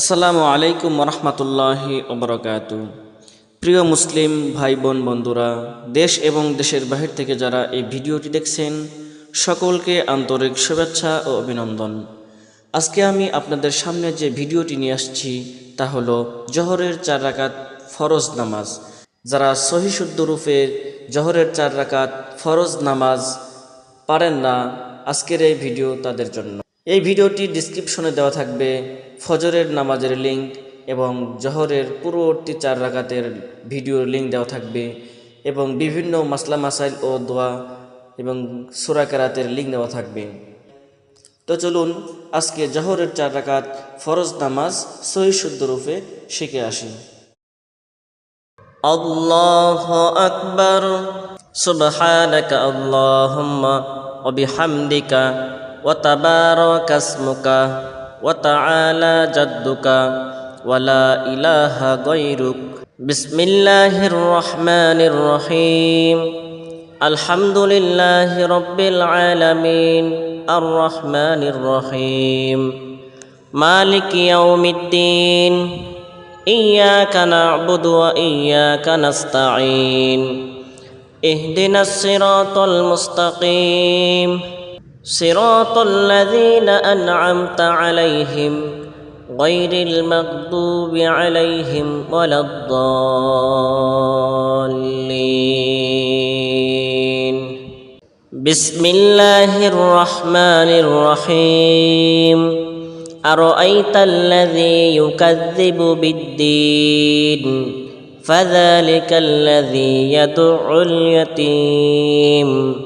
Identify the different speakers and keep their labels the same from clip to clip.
Speaker 1: আসসালামু আলাইকুম রহমতুল্লাহি ওবরাকাত। প্রিয় মুসলিম ভাই বোন বন্ধুরা, দেশ এবং দেশের বাহির থেকে যারা এই ভিডিওটি দেখছেন, সকলকে আন্তরিক শুভেচ্ছা ও অভিনন্দন। আজকে আমি আপনাদের সামনে যে ভিডিওটি নিয়ে আসছি, তা হলো জহরের চার রাকাত ফরজ নামাজ। যারা সহি শুদ্ধ রূপে জহরের চার রাকাত ফরজ নামাজ পারেন না, আজকের এই ভিডিও তাদের জন্য। এই ভিডিওটি ডিসক্রিপশনে দেওয়া থাকবে ফজরের নামাজের লিঙ্ক এবং জহরের পূর্ববর্তী চার রাকাতের ভিডিওর লিঙ্ক দেওয়া থাকবে এবং বিভিন্ন মাসলা মাসাইল ও দোয়া এবং সুরা কেরাতের লিঙ্ক দেওয়া থাকবে তো চলুন আজকে জহরের চার রাকাত ফরজ নামাজ সহি শুদ্ধ রূপে শিখে আসি الله أكبر سبحانك اللهم وبحمدك وتبارك اسمك وتعالى جدك ولا إله غيرك. بسم الله الرحمن الرحيم. الحمد لله رب العالمين. الرحمن الرحيم. مالك يوم الدين. إياك نعبد وإياك نستعين. اهدنا الصراط المستقيم. صراط الذين أنعمت عليهم غير المغضوب عليهم ولا الضالين. بسم الله الرحمن الرحيم. أرأيت الذي يكذب بالدين؟ فذلك الذي يدع اليتيم.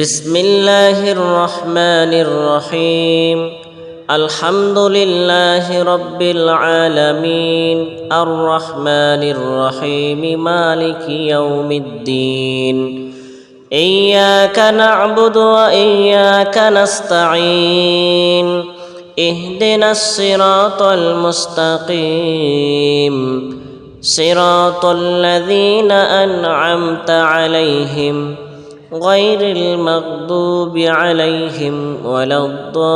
Speaker 1: بسم الله الرحمن الرحيم. الحمد لله رب العالمين. الرحمن الرحيم مالك يوم الدين. إياك نعبد وإياك نستعين. اهدنا الصراط المستقيم. صراط الذين أنعمت عليهم. غير المغضوب عليهم ولا الضالين.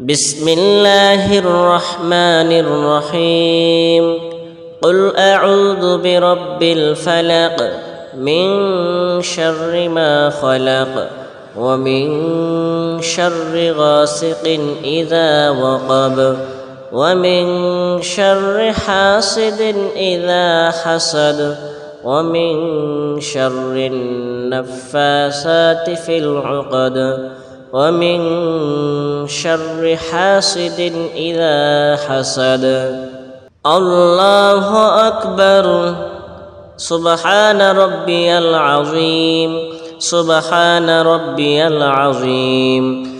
Speaker 1: بسم الله الرحمن الرحيم. قل أعوذ برب الفلق من شر ما خلق ومن شر غاسق إذا وقب. ومن شر حاسد إذا حسد ومن شر النفاسات في العقد ومن شر حاسد إذا حسد. الله أكبر. سبحان ربي العظيم. سبحان ربي العظيم.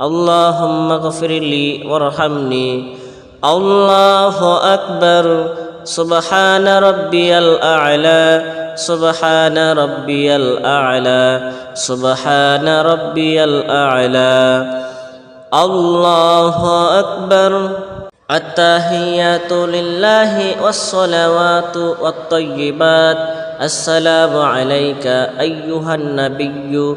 Speaker 1: اللهم اغفر لي وارحمني. الله أكبر. سبحان ربي الأعلى. سبحان ربي الأعلى. سبحان ربي الأعلى. الله أكبر. التحيات لله والصلوات والطيبات. السلام عليك أيها النبي.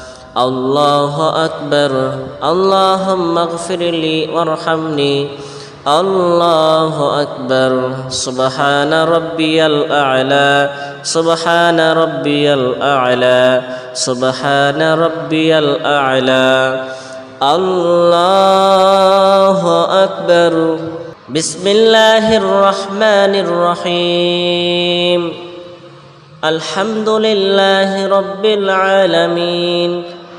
Speaker 1: الله أكبر. اللهم اغفر لي وارحمني. الله أكبر. سبحان ربي الأعلى. سبحان ربي الأعلى. سبحان ربي الأعلى. الله أكبر. بسم الله الرحمن الرحيم. الحمد لله رب العالمين.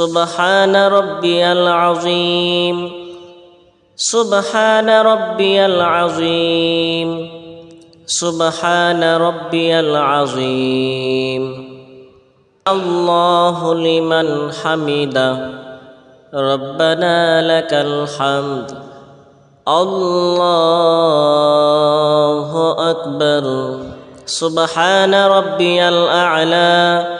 Speaker 1: سبحان ربي العظيم. سبحان ربي العظيم. سبحان ربي العظيم. الله لمن حمده. ربنا لك الحمد. الله أكبر. سبحان ربي الأعلى.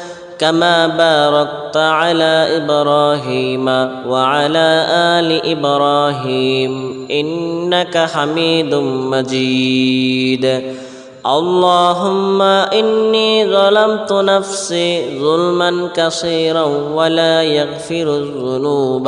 Speaker 1: كما باركت على إبراهيم وعلى آل إبراهيم إنك حميد مجيد. اللهم إني ظلمت نفسي ظلما كثيرا ولا يغفر الذنوب.